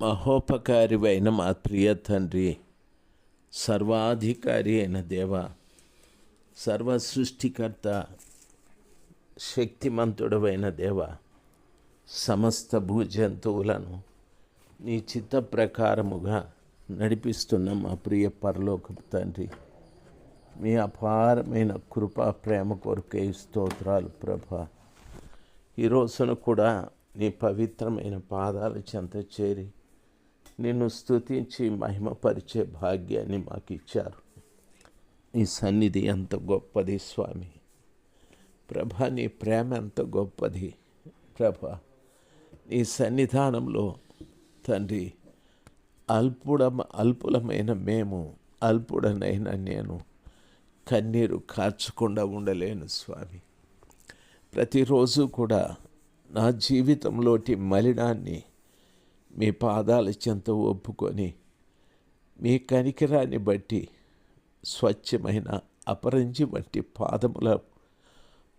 మహోపకారివైన మా ప్రియ తండ్రి సర్వాధికారి అయిన దేవ సర్వ సృష్టికర్త శక్తిమంతుడవైన దేవ సమస్త భూజంతువులను నీ చిత్త ప్రకారముగా నడిపిస్తున్న మా ప్రియ పరలోకపు తండ్రి మీ అపారమైన కృపా ప్రేమ కొరకే స్తోత్రాలు ప్రభా. ఈ రోజున కూడా నీ పవిత్రమైన పాదాల చెంత చేరి నిన్ను స్తుతించి మహిమపరిచే భాగ్యాన్ని మాకు ఇచ్చారు నీ సన్నిధి ఎంత గొప్పది స్వామి. ప్రభ నీ ప్రేమ ఎంత గొప్పది. ప్రభ నీ సన్నిధానంలో తండ్రి అల్పుడ అల్పులమైన మేము అల్పుడనైన నేను కన్నీరు కార్చకుండా ఉండలేను స్వామి. ప్రతిరోజు కూడా నా జీవితంలోటి మలినాన్ని మీ పాదాల చెంత ఒప్పుకొని మీ కనికిరాన్ని బట్టి స్వచ్ఛమైన అపరంజి వంటి పాదముల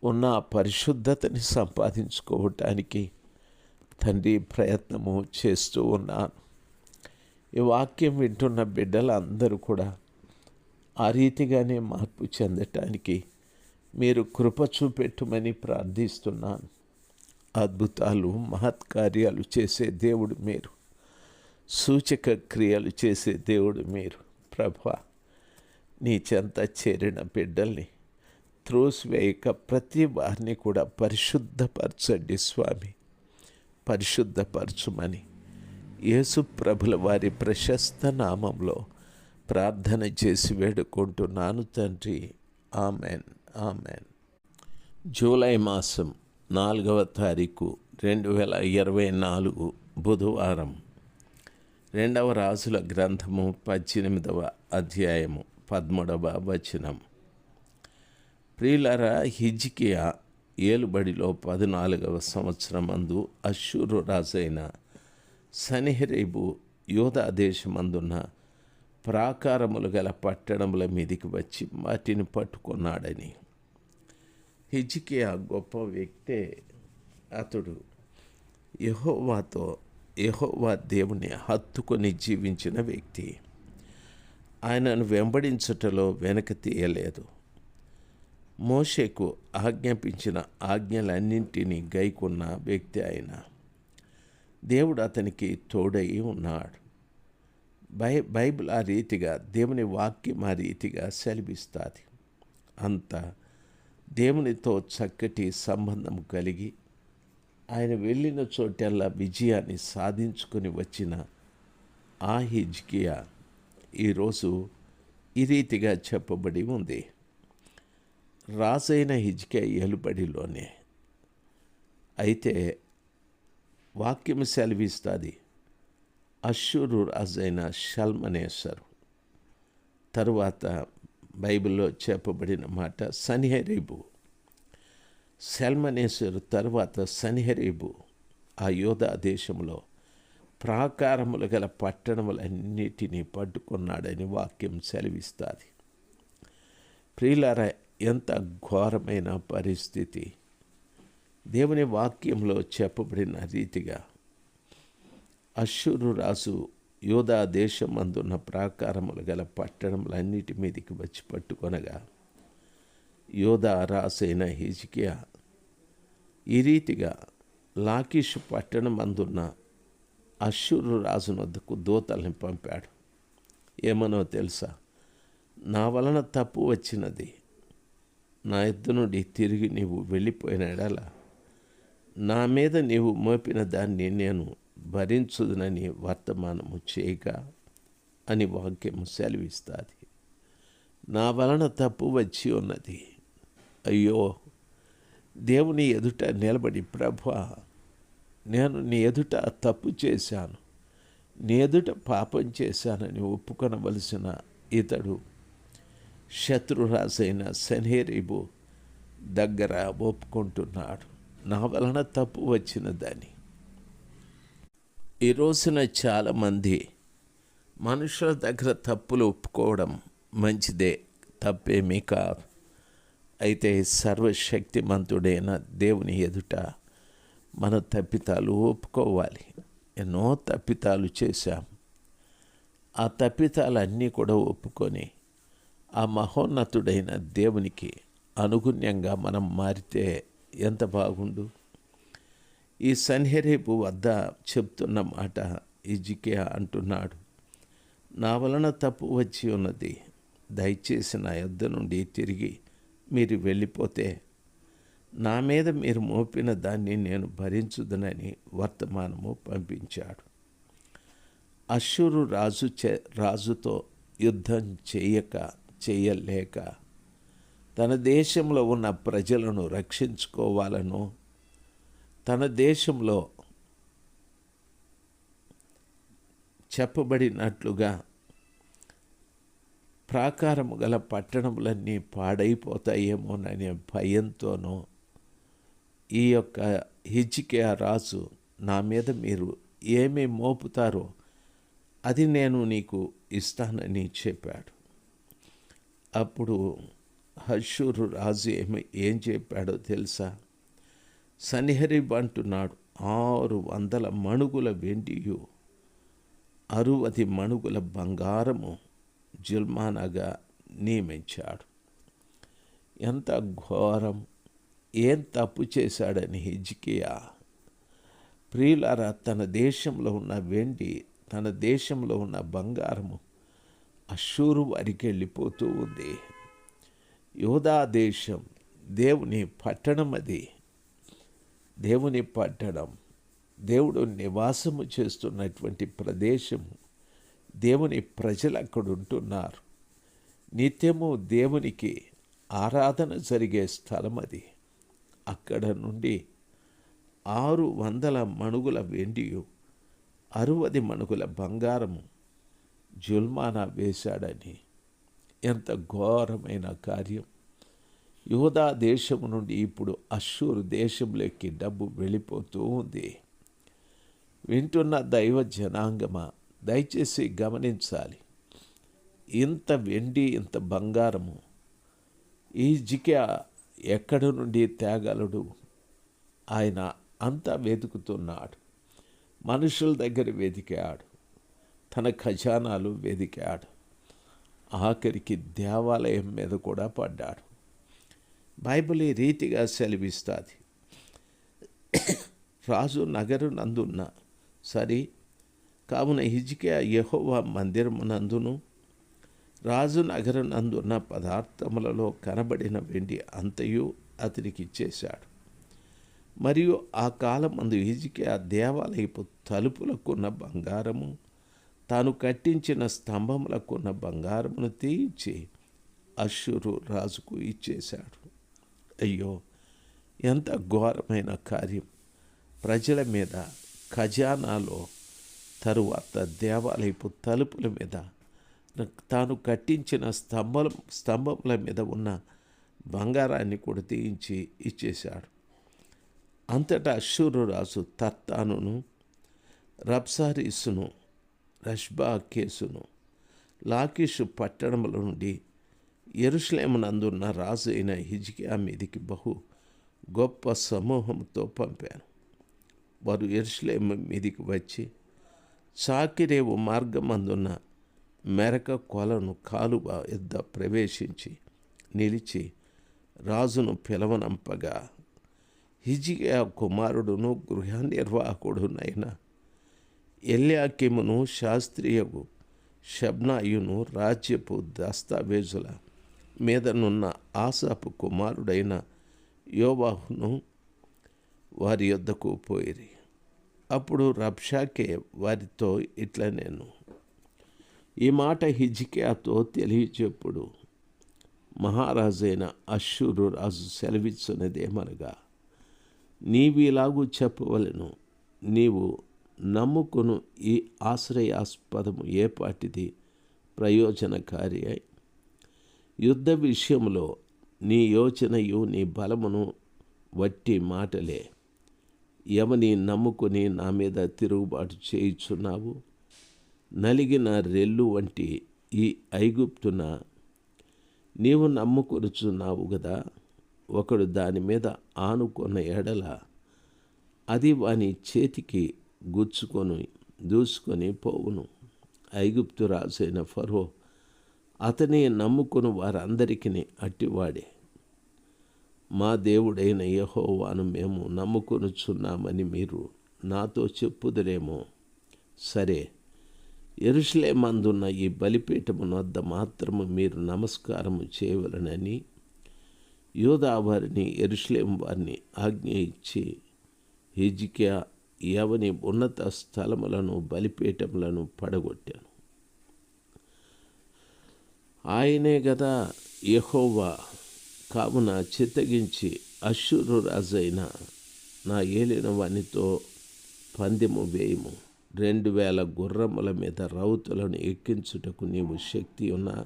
ఉన్న పరిశుద్ధతని సంపాదించుకోవటానికి తండ్రి ప్రయత్నము చేస్తూ ఉన్నాను. ఈ వాక్యం వింటున్న బిడ్డలందరూ కూడా ఆ రీతిగానే మార్పు చెందటానికి మీరు కృప చూపెట్టుమని ప్రార్థిస్తున్నాను. అద్భుతాలు మహత్కార్యాలు చేసే దేవుడు మీరు. సూచక క్రియలు చేసే దేవుడు మీరు. ప్రభా నీ చెంత చేరిన బిడ్డల్ని త్రోసివేయక ప్రతి వారిని కూడా పరిశుద్ధపరచండి స్వామి. పరిశుద్ధపరచుమని యేసు ప్రభుల వారి ప్రశస్త నామంలో ప్రార్థన చేసి వేడుకుంటున్నాను తండ్రి. ఆమెన్. ఆమెన్. జూలై మాసం నాలుగవ తారీఖు రెండు వేల ఇరవై నాలుగు బుధవారం. రెండవ రాజుల గ్రంథము పద్దెనిమిదవ అధ్యాయము పదమూడవ వచనం. ప్రియులరా హిజ్కియా ఏలుబడిలో పద్నాలుగవ సంవత్సరం అందు అశ్షూరు రాజైన సనిహరేబు యోధా దేశమందున్న ప్రాకారములు గల పట్టణముల మీదికి వచ్చి వాటిని పట్టుకున్నాడని. హిజ్కియా గొప్ప వ్యక్తే అతడు. యహోవాతో యహోవా దేవుని హత్తుకొని జీవించిన వ్యక్తి. ఆయనను వెంబడించుటలో వెనక తీయలేదు. మోషేకు ఆజ్ఞాపించిన ఆజ్ఞలన్నింటినీ గైకున్న వ్యక్తి ఆయన. దేవుడు అతనికి తోడై ఉన్నాడు. బై బైబిల్ ఆ రీతిగా దేవుని వాక్యం ఆ రీతిగా సెలవిస్తుంది. అంత దేవునితో చక్కటి సంబంధం కలిగి ఆయన వెళ్ళిన చోటల్లా విజయాన్ని సాధించుకొని వచ్చిన ఆ హిజ్కియా ఈరోజు ఈ రీతిగా చెప్పబడి ఉంది. రాజైన హిజ్కియా ఏలుబడిలోనే. అయితే వాక్యం సెలవిస్తుంది. అశ్షూరు రాజైన షల్మనేశ్వరు తరువాత బైబిల్లో చెప్పబడిన మాట సనిహరీబు. సెల్మనేశ్వరు తరువాత సనిహరీబు ఆ యోధా దేశంలో ప్రాకారములు గల పట్టణములన్నిటినీ పట్టుకున్నాడని వాక్యం సెలవిస్తుంది. ప్రియులార ఎంత ఘోరమైన పరిస్థితి. దేవుని వాక్యంలో చెప్పబడిన రీతిగా అశ్వరు రాజు యోధా దేశం అందున్న ప్రాకారములు గల పట్టణములన్నిటి మీదకి వచ్చి పట్టుకొనగా యోధా రాసైన హిజికియా ఈ రీతిగా లాకిష్ పట్టణం అందున్న అశ్షూరు రాజును వద్దకు దూతల్ని పంపాడు. ఏమనో తెలుసా? నా వలన తప్పు వచ్చినది. నా ఎద్దు నుండి తిరిగి నీవు వెళ్ళిపోయిన ఎడల నా మీద నీవు మోపిన దాన్ని నేను భరించుదునని వర్తమానము చేయక అని వాక్యము సెలవిస్తుంది నా వలన తప్పు వచ్చి ఉన్నది అయ్యో దేవుని ఎదుట నిలబడి ప్రభా నేను నీ ఎదుట తప్పు చేశాను నీ ఎదుట పాపం చేశానని ఒప్పుకొనవలసిన ఇతడు శత్రురాజైన సన్హేరీబు దగ్గర ఒప్పుకుంటున్నాడు నా వలన తప్పు వచ్చినదని ఈ రోజున చాలామంది మనుషుల దగ్గర తప్పులు ఒప్పుకోవడం మంచిదే తప్పేమీ కాదు. అయితే సర్వశక్తిమంతుడైన దేవుని ఎదుట మన తప్పితాలు ఒప్పుకోవాలి. ఎన్నో తప్పితాలు చేశాం. ఆ తప్పితాలన్నీ కూడా ఒప్పుకొని ఆ మహోన్నతుడైన దేవునికి అనుగుణ్యంగా మనం మారితే ఎంత బాగుండు? ఈ సన్హెరేపు వద్ద చెప్తున్న మాట ఇజికే అంటున్నాడు. నా వలన తప్పు వచ్చి ఉన్నది. దయచేసి నా యొద్ద నుండి తిరిగి మీరు వెళ్ళిపోతే నా మీద మీరు మోపిన దాన్ని నేను భరించుదనని వర్తమానము పంపించాడు. అశ్షూరు రాజు చే రాజుతో యుద్ధం చేయక చేయలేక తన దేశంలో ఉన్న ప్రజలను రక్షించుకోవాలను తన దేశంలో చెప్పబడినట్లుగా ప్రాకారము గల పట్టణములన్నీ పాడైపోతాయేమోననే భయంతోనూ ఈ యొక్క హిజ్కియా రాజు నా మీద మీరు ఏమి మోపుతారో అది నేను నీకు ఇస్తానని చెప్పాడు. అప్పుడు హషూరు రాజు ఏమి ఏం చెప్పాడో తెలుసా? సనిహరిబ్ అంటున్నాడు ఆరు వందల మణుగుల వెండియు అరువది మణుగుల బంగారము జుల్మానగా నియమించాడు ఎంత ఘోరం ఏం తప్పు చేశాడని హిజ్కియా? ప్రియులారా తన దేశంలో ఉన్న వెండి తన దేశంలో ఉన్న బంగారము అశూరు వారికి వెళ్ళిపోతూ ఉంది. యోధా దేశం దేవుని పట్టణం అది దేవుని పట్టణం దేవుడు నివాసము చేస్తున్నటువంటి ప్రదేశం దేవుని ప్రజలు అక్కడ ఉంటున్నారు. నిత్యము దేవునికి ఆరాధన జరిగే స్థలం అది. అక్కడ నుండి ఆరు వందల మణుగుల వెండియు అరువది మణుగుల బంగారము జుల్మానా వేశాడని. ఎంత ఘోరమైన కార్యం! యూదా దేశం నుండి ఇప్పుడు అషూరు దేశంలోకి డబ్బు వెళ్ళిపోతూ ఉంది. వింటున్న దైవ జనాంగమా దయచేసి గమనించాలి. ఇంత వెండి ఇంత బంగారము ఈ జికా ఎక్కడి నుండి తేగలడు ఆయన అంతా వెతుకుతున్నాడు. మనుషుల దగ్గర వెతికాడు. తన ఖజానాలు వెతికాడు. ఆఖరికి దేవాలయం మీద కూడా పడ్డాడు. బైబిల్ ఈ రీతిగా సెలవిస్తుంది. రాజు నగరు నందున్న సరి కావున హిజ్కియా యహోవా మందిరమునందును రాజు నగరు నందున్న పదార్థములలో కనబడిన వెండి అంతయు అతనికి ఇచ్చేశాడు. మరియు ఆ కాలం అందు హిజ్కియా దేవాలయపు తలుపులకున్న బంగారము తాను కట్టించిన స్తంభములకున్న బంగారమును తీయించి అశ్షురు రాజుకు ఇచ్చేశాడు. అయ్యో ఎంత ఘోరమైన కార్యం. ప్రజల మీద ఖజానాలో తరువాత దేవాలయపు తలుపుల మీద తాను కట్టించిన స్తంభం స్తంభముల మీద ఉన్న బంగారాన్ని కూడా తీయించి ఇచ్చేశాడు. అంతటా అశ్వరురాజు తర్తానును రబ్సారీసును రష్బా కేసును లాకిషు పట్టణముల నుండి ఎరుషలేమునందున్న రాజు అయిన హిజ్కియా మీదికి బహు గొప్ప సమూహంతో పంపాను. వారు ఎరుషలేం మీదికి వచ్చి చాకిరేవు మార్గమందున్న మెరక కొలను కాలువ యుద్ధ ప్రవేశించి నిలిచి రాజును పిలవనంపగా హిజియా కుమారుడును గృహ నిర్వాహకుడునైన ఎల్యాకిమును శాస్త్రీయకు షబ్నాయును రాజ్యపు దస్తావేజుల మీదనున్న ఆసాపు కుమారుడైన యోవాహును వారి యొద్దకు పోయిరి. అప్పుడు రబ్షాకే వారితో ఇట్లా నేను ఈ మాట హిజికియాతో తెలియచెప్పుడు మహారాజైన అశ్షూరు రాజు సెలవిచ్చున్నదేమనగా నీవిలాగూ చెప్పవలను నీవు నమ్ముకును ఈ ఆశ్రయాస్పదము ఏపాటిది ప్రయోజనకారి అయి యుద్ధ విషయంలో నీ యోచనయు నీ బలమును వట్టి మాటలే. ఎవని నమ్ముకుని నా మీద తిరుగుబాటు చేయుచున్నావు? నలిగిన రెల్లు వంటి ఈ ఐగుప్తున నీవు నమ్ముకొనుచున్నావు కదా ఒకడు దాని మీద ఆనుకున్న ఎడల అది వాని చేతికి గుచ్చుకొని దూసుకొని పోవును. ఐగుప్తు రాజైన ఫరో అతనే నమ్ముకుని వారందరికీ అట్టివాడే. మా దేవుడైన యహోవాను మేము నమ్ముకొనుచున్నామని మీరు నాతో చెప్పుదురేమో. సరే ఎరుషులేమందున్న ఈ బలిపీఠమున వద్ద మాత్రము మీరు నమస్కారము చేయవలనని యోధా వారిని ఎరుషులేం వారిని ఆజ్ఞ ఇచ్చి హిజికియా ఎవని ఉన్నత స్థలములను బలిపీఠములను పడగొట్టాను. ఆయనే గదా యహోవా. కావున చిత్తగించి అశ్షూరు రాజైన నా ఏలిన వానితో పందెము వేయము. రెండు వేల గుర్రముల మీద రౌతులను ఎక్కించుటకు నీవు శక్తి ఉన్న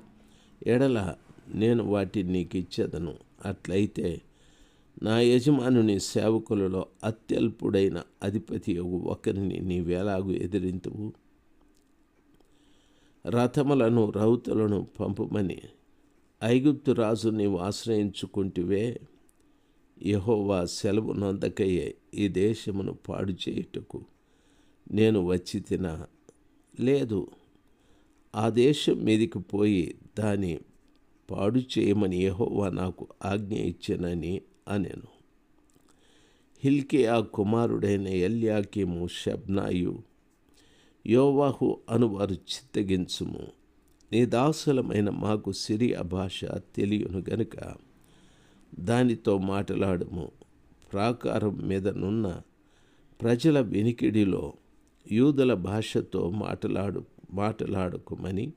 ఎడల నేను వాటిని నీకు ఇచ్చేదను అట్లయితే నా యజమానుని సేవకులలో అత్యల్పుడైన అధిపతి ఒకరిని నీవేలాగు ఎదిరింతువు. రథములను రౌతులను పంపమని ఐగుప్తు రాజు నీవు ఆశ్రయించుకుంటివే. యహోవా సెలవు నొందకయ్యే ఈ దేశమును పాడు చేయుటకు నేను వచ్చి తిన. లేదు ఆ దేశం మీదికి పోయి దాని పాడు చేయమని యహోవా నాకు ఆజ్ఞ ఇచ్చానని అనేను. హిల్కియా కుమారుడైన ఎల్యాకిము షబ్నాయు యోవాహు అనువారు చిత్తగించుము. నీ దాసులమైన మాకు సిరియా భాష తెలియను గనుక దానితో మాట్లాడము. ప్రాకారం మీదనున్న ప్రజల వినికిడిలో యూదుల భాషతో మాట్లాడు మాట్లాడుకోమని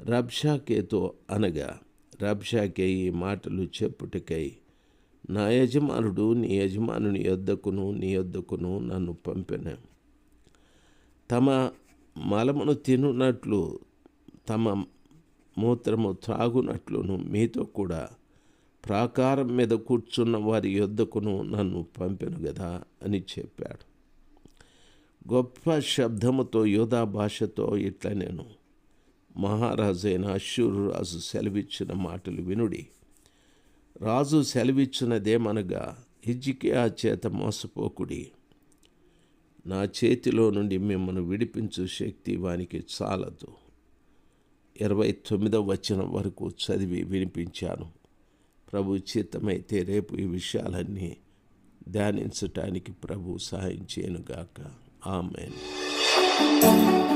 రబ్షాకేతో అనగా రబ్షాకే ఈ మాటలు చెప్పుటకై నా యజమానుడు నీ యజమానుని యొద్దకును నీ యొద్దకును నన్ను పంపిన. తమ మలమును తినున్నట్లు తమ మూత్రము త్రాగునట్లును మీతో కూడా ప్రాకారం మీద కూర్చున్న వారి యొద్దకును నన్ను పంపెను కదా అని చెప్పాడు. గొప్ప శబ్దముతో యోధా భాషతో ఇట్లా నేను మహారాజైన అశ్వరు రాజు సెలవిచ్చిన మాటలు వినుడి. రాజు సెలవిచ్చినదేమనగా హిజ్కియా చేత మోసపోకుడి. నా చేతిలో నుండి మిమ్మల్ని విడిపించు శక్తి వానికి చాలదు. ఇరవై తొమ్మిదవ వచనం వరకు చదివి వినిపించాను. ప్రభు చిత్తమైతే రేపు ఈ విషయాలన్నీ ధ్యానించటానికి ప్రభు సహాయం చేయనుగాక. ఆమెన్.